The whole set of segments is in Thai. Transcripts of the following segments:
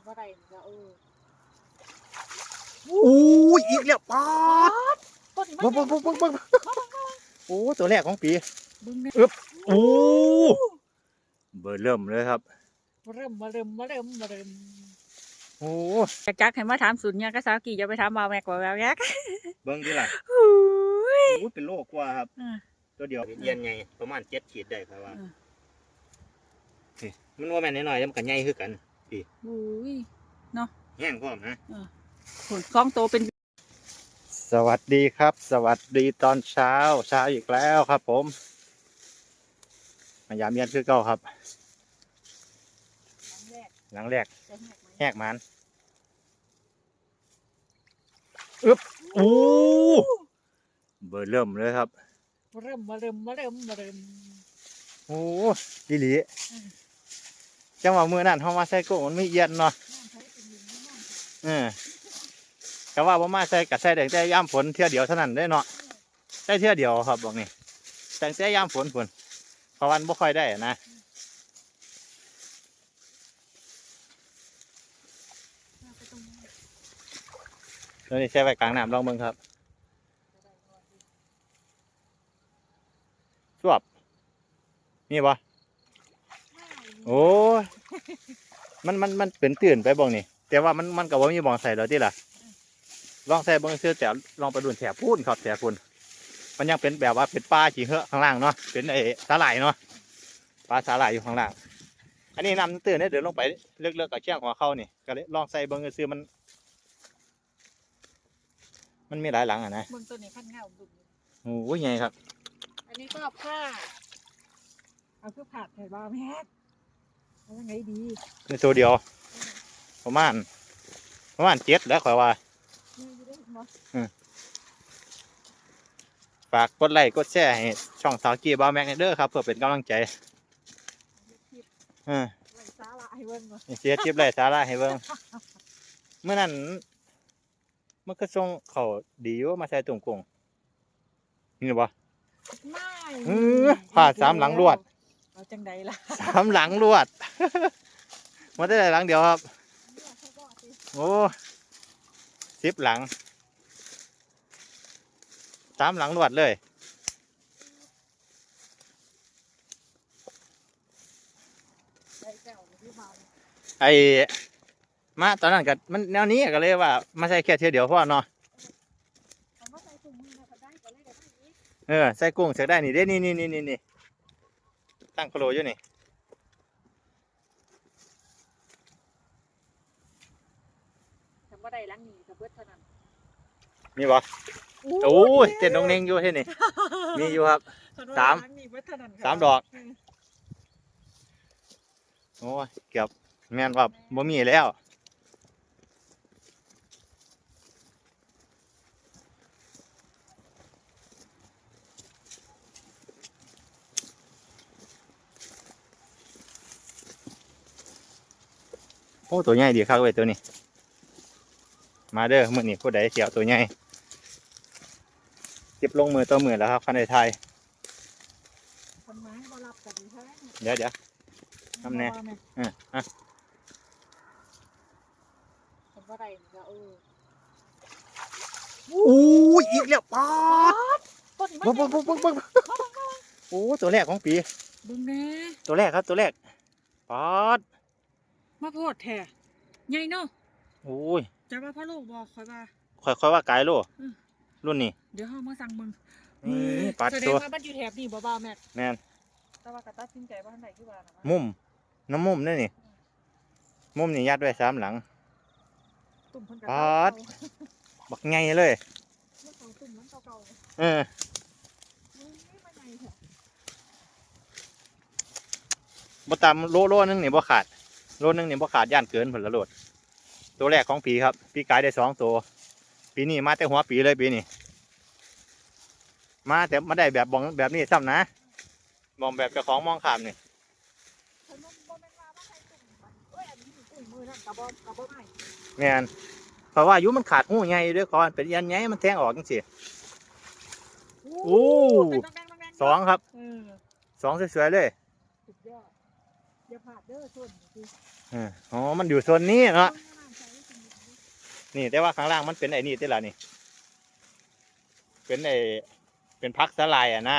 มันบ่ได้มันก็เอออู้ยอีกแล้วป๊าดต้นนี้มันเบิ่งเบิ่งเบิ่งเบิ่งเบิ่งโอ้ตัวแรกของปีเบิ่งแน่โอ้เบอร์เริ่มเลยครับมาเริ่มมาเริ่มมาเริ่มมาเริ่มโอ้จักจักให้มาถามสุนเนี่ยก็สาวกี่จะไปถามบ่าวแม็กบ่าวแม็กเบิ่งดิล่ะอุ้ยโอ้เป็นโลกกว่าครับอ่าตัวเดียวเย็นไงประมาณเจ็ดขีดได้ครับว่าอ่านี่มันว่าแม่นน้อยๆแล้วมันก็ใหญ่คือกัน อุ้ยแห้งพร้อมนะผลกล้องโตเป็นสวัสดีครับ สวัสดีตอนเช้าเช้าอีกแล้วครับผมมายามเย็นคือเก่าครับครั้งแรกหลังแรกจะแหกไหมแหกมันอึ๊บโอ้เบอร์เริ่มเลยครับมาเริ่มมาเริ่มมาเริ่มมาเริ่มโอ้ดีหลี จังหวะมือนั่นเขามาใส่กุ้งมันไม่เอียนเนาะเออก็ว่าบ่มาใส่กับใส่แต่แต่ย่ามฝนเที่ยวเดียวเท่านั้นได้เนาะใส่เที่ยวเดียวครับบอกนี่แต่แต่ย่ามฝนฝนพราะวันบ่ค่อยได้นะตัวนี้ใช้ไว้กลางน้ำลองเบิ่งครับสวบมีบ่ โอ้ยมันมันมันเป็นตื่นไปบ่งนี่ แต่ว่ามันมันก็บ่มีบ่องใส่แล้วติล่ะ ลองใส่เบิ่งซื่อแต่ลองไปดุนแถบพูนครับแถบพูนมันยังเป็นแบบว่าเป็นปลาจีเหอะข้างล่างเนาะ เป็นไอ้สาหร่ายเนาะ ปลาสาหร่ายอยู่ข้างล่าง อันนี้น้ำตื่นเนี่ยเดินลงไปเลือกๆกับเชี่ยงหัวเข้านี่ ก็เลยลองใส่เบิ่งซื่อๆมัน มันมีหลายหลังอะนะเบิ่งตัวนี้พันเงาดุมโอ้ยไงครับ อันนี้ก็ผ้า เอาเพื่อผัดใส่บ้าแม่ เอายังไงดีในตัวเดียว ประมาณ ประมาณเจ็ดแล้วข่อยว่านี่อยู่ได้หมดฝากกดไลค์กดแชร์ให้ช่องสาวกีบาวแม็กเดอร์ครับ เพื่อเป็นกำลังใจเออไว้สาระให้เบิ่งมาเสียจิบไรสาระให้เบิ่งเมื่อนั้นมันก็ส่งเขาดีอยู่มาใส่ตุ่มกงนี่หรือเปล่าไม่เออผ้าสามหลังรวด เอาจังใดล่ะสามหลังรวด มาได้หลังเดียวครับ โอ้สิบหลังสามหลังรวดเลยได้แก้วที่มาไอ้มาตอนนั้นก็มันแนวนี้ก็เลยว่ามาใส่แค่เทียวเดียวพอเนาะเอามาใส่ถุงมือนะก็ได้ก็เลยได้อีกเออใส่กุ้งใส่ได้นี่เด้นี่นี่นี่นี่นี่ ตั้งโคโลอยู่นี่ทำบ่ได้หลังนี้ก็เบิดเท่านั้นมีบ่โอ้ยเต้นดงเน่งอยู่ที่นี่ มีอยู่ครับ สามหลังนี้เบิดเท่านั้นค่ะสามดอก โอ้ยเกือบแม่นว่าบ่มีแล้ว โอ้ตัวใหญ่ดีครับเว้ยตัวนี้ มาเด้อมื้อนี้ผู้ใดเสียวตัวใหญ่เก็บลงมือตัวมือแล้วครับคันใดไทยคนไม้บ่รับก็ดีแท้เดี๋ยวเดี๋ยวทำแน่บ่ว่าอะอะทำบ่ได้มันก็เอออู้ยอีกแล้วป๊าดต้นนี้เบิ่งมัเบิ่นงเบิ่งเบิ่งเบิ่งโอ้ตัวแรกของปีเบิ่งแน่ตัวแรกครับตัวแรกป๊าด มาโพดแท้ใหญ่เนาะโอ้ยจะว่าพ่อลูกบอกคอยว่า ค่อยๆว่ากายโลอืม รุ่นนี้เดี๋ยวเฮามาสั่งมึงนี่ปัดแสดตังวว่ามันอยู่แถบนี้บ่บ่าวแม่แม่นแต่ว่ากระตัดสินใจว่าอันไหนคือว่านะวะมุมน้ำมุมนี่นี่มุมนี่ยัดไว้สามหลัง ตุ่มเพิ่นกระปาตัดดบักไงเลยเมื่อเขาตุ่มมันเก่าเออๆอุ้ยมันใหญ่แท้บ่ตามโลโลนึงนี่บ่ขาด โลนึงนี่บ่ขาดย่านเกินผลละโลดตัวแรกของปีครับ ปีกายได้สองตัว ปีนี้มาแต่หัวปีเลยปีนี้มาแต่มาได้แบบบองแบบนี้ซ้ำนะมองแบบเจ้าของมองข้ามนี่เพิ่นบ่บ่แม่นว่ามาใส่ตุ่มมันเอ้ยอันนี้ตุ่มมือนั่นกระบ่กระบ่ใหม่แม่นเพราะว่าอายุมันขาดหูใหญ่ด้วยก่อนเป็นยันใหญ่มันแทงออกจังซี่โอ้เป็นแดงๆๆๆสองครับเออสองสวยๆเลยสุดย อดอย่าพลาดเด้อส่วนคือเอออ๋อ มันอยู่โซนนี้เนาะต้องน้ำใช้ให้กินอยู่นี่แต่ว่าข้างล่างมันเป็นไอ้นี่ที่ละนี่ เป็นไอ้เป็นพักสลายอะนะ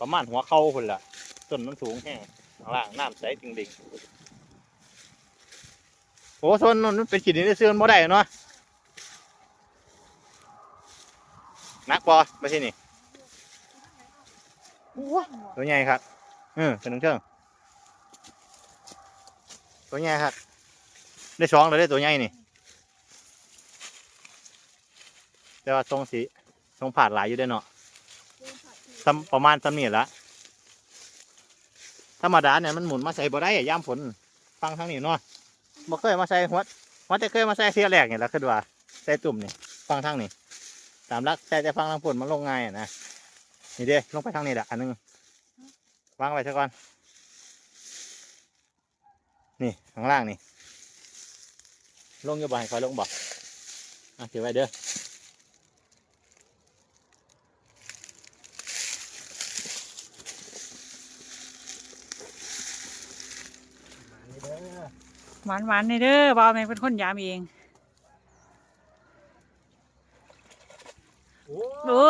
ประมาณหัวเข่าคนละต้นมันสูงแห้งข้างล่างน้ำใสจริงดิงโอ้โซนนั้นมันเป็นขีดนี้เสื่อมบ่ได้เนาะนักบอไปที่นี่ตัวใหญ่ครับเออเป็นน้ำเชิง ตัวใหญ่ครับได้สองเลยได้ตัวใหญ่นี่ แต่ว่าทรงสีทรงผ่านหลายอยู่ได้อเนาะเดินผ่านที่ซ้ำประมาณซ้ำนี่ละธรรมดาเนี่ยมันหมุนมาใส่บ่ได้อะย่ามฝนฟังทางนี้เนาะบ่เคยมาใส่หัวหัวแต่เคยมาใส่เสียแรกเนี่ยแหละคือว่าใส่ตุ่มนี่ฟังทางนี้ตามรักใส่แต่ฟังทางฝนมันลงง่ายอะนะนี่เด้ลงไปทางนี้แหละอันหนึงวางไว้ซะก่อน นี่ข้างล่างนี่ ลงอยู่บ่ให้คอยลงบ่อะเก็บไว้เด้อหวานหวานๆในเด้อบ่าวแม่เป็นคนยามเองโอ้โอ้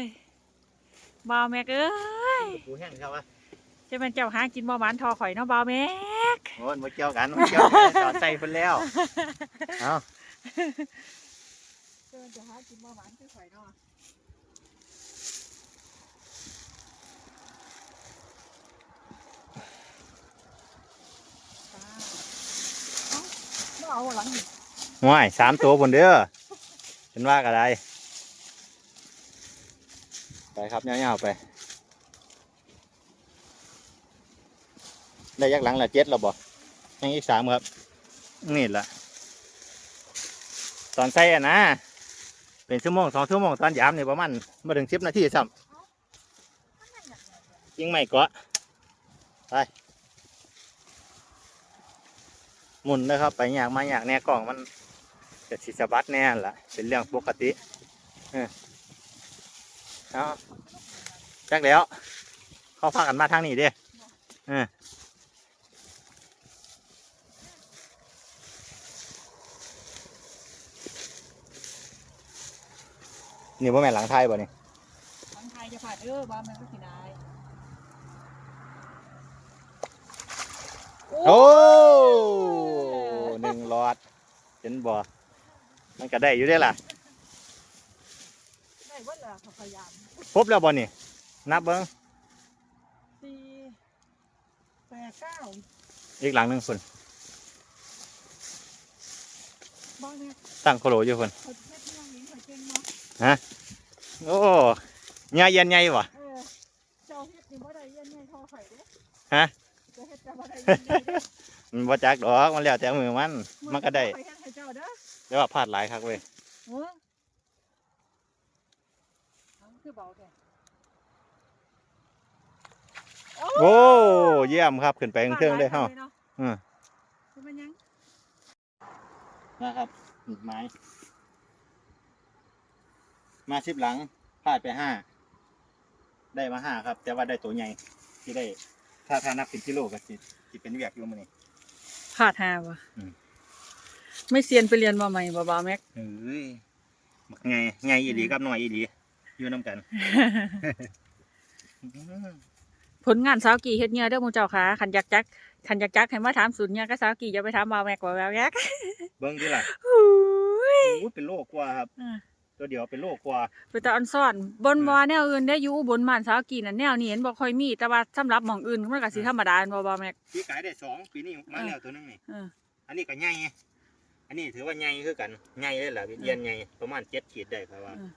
ยบ่าวแม่เอ้ยปูแห้งครับวะจะเป็นเจ้าหากินบ่หวานทอข่อยเนาะบ่าวแม่ โอ้ยมาเกี่ยวกันมาเกี่ยวกันต่อใจเพิ่นแล้วเอาเดินจะหากินมาหวานคือข่อยเนาะตาเอ้าไม่เอาหลังนี่ง่ายสามตัวบนเด้อเป็นว่ากันไรไปครับเงี้ยวๆไป ได้ยักหลังละเจ็ดแล้วบ่ยังอีกสามครับ นี่แหละตอนใส่อะนะเป็นชั่วโมงสองชั่วโมงตอนยามนี่ยประมาณมาถึงสิบนาทีซ้ข้างในอยากำยิงไม่เกาะไปหมุนนะครับ ไปอยากมาอยากแน่กล่องมันจะสิสบัดแน่ล่ะ เป็นเรื่องปกติเออเอาจักแล้ว เขาพากันมาทางนี้เด้เออ นี่ว่าแม่นหลังไทยบ่นี่หลังไทยจะผ่านเออบ้านมันก็สิได้โอ้หนึ่งหลอดเห็นบ่มันก็ได้อยู่ได้อล่ะได้เว่าละพยายามครบแล้วบ่นี่นับเบิ้งสี่แปดเก้าอีกหลังหนึ่งคนบ้านเนี่ยตั้งโคโลอยู่คนเขาเช็ดเรื่องนี้เขาเก่ง เนาะโอ้ยาเย็นใหญ่บ่เออเจ้าเฮ็ดนี่บ่ได้เย็นไงทอไข่เด้ฮะเจ้าเฮ็ดจะบ่ได้เย็นไงเด้มันบ่จักดอกมันแล้วแต่มือมันมันก็ได้ข่อยเฮ็ดให้เจ้าเด้อแต่ว่าพลาดหลายครับเว้ยเออเอาคือเบาแท้โอ้เยี่ยมครับขึ้นไปเครื่องได้เฮาเนาะอืมคือมันยังนะครับไม้ มาสิบหลังพลาดไปห้าได้มาห้าครับ แต่ว่าได้ตัวใหญ่ที่ได้ ถ้าถ้านับเป็นกิโลก็สิสิเป็นเวียกอยู่มื้อนี้พลาดหาบ่อืม ไม่เซียนไปเรียนมาใหม่บ่บ่าวแม็ก เฮ้ยบักไงไงอีหลีกับน้อยอีหลีอยู่น้ำกันผลงานสาวกี่เฮ็ดเหงื่อเด้อหมู่เจ้าค่ะคันอยากจักคันอยากจักให้มาถามศูนย์เหงื่อก็สาวกี่อย่าไปถามบ่าวแม็กบ่าวแม็กเบิ้งที่ล่ะ อุ้ย โอ้ยเป็นโลกกว่าครับ อ่า ตัวเดียวเป็นโลกกว่าไปตาอันซ่อนบนบ่แนวอื่นได้อยู่อุบนบ้านสาวกี่นั่นแนวนี้เห็นบ่ค่อยมีแต่ว่าสำหรับหม่องอื่นมันก็สิธรรมดาแม่นบ่บ่าวแม็กปีกายได้สองปีนี้มาแล้วตัวหนึงนี่เอออันนี้ก็ใหญ่อันนี้ถือว่าใหญ่คือกันใหญ่เลยล่ะเรียนใหญ่ประมาณเจ็ดขีดได้ครับว่าอืม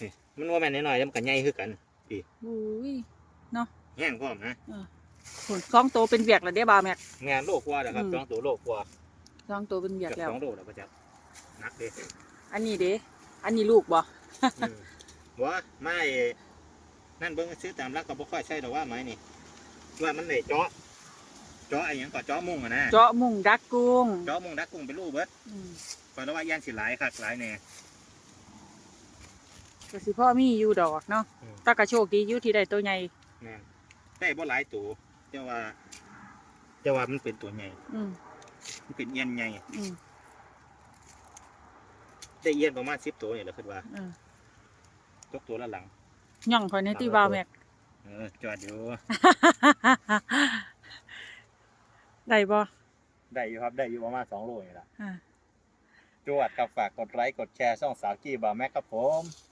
นี่มันว่าแม่นน้อยๆแล้วมันก็ใหญ่คือกันอุ้ยแห้งพร้อมนะผลสองโตเป็นเวียกแล้วเด้บ่าวแม็กงานโลกกว่านะครับอืมสองตัวโลกกว่าสองโตเป็นเวียกเกือบแล้วสองโลแล้วก็จะหนักเลย อันนี้เด้อันนี้ลูกบ่อืมว่าไม่นั่นเบิ้งซื้อตามรักก็บ่ค่อยใช่ดอกว่าไม้นี่ว่ามันเลยเจาะเจาะไอ้หยังก็เจาะมุ่งอะนะเจาะมุงดักกุ้งเจาะมุ่งดักกุ้งเป็นรูปเบิดอืมก็แล้วว่าย่านสิหลายคักหลายแน่ก็สิพ่อมีอยู่ดอกเนาะอืมแตากระโชคดีอยู่ที่ได้ตัวใหญ่แม่นได้บ่หลายตัวแต่ว่าแต่ว่ามันเป็นตัวใหญ่อืมมันเป็นเอียนใหญ่อืม ได้เอียนประมาณ10ตัวนี่แหละคิดว่าเออตกตัวละหลัง ย่องข่อยในที่บ่าวแม็ก เออจอดอยู่ ได้บ่ได้อยู่ครับได้อยู่ประมาณ2โลนี่ล่ะอ่า จวดครับฝากกดไลค์กดแชร์ช่องสาวกี้บ่าวแม็กครับผมค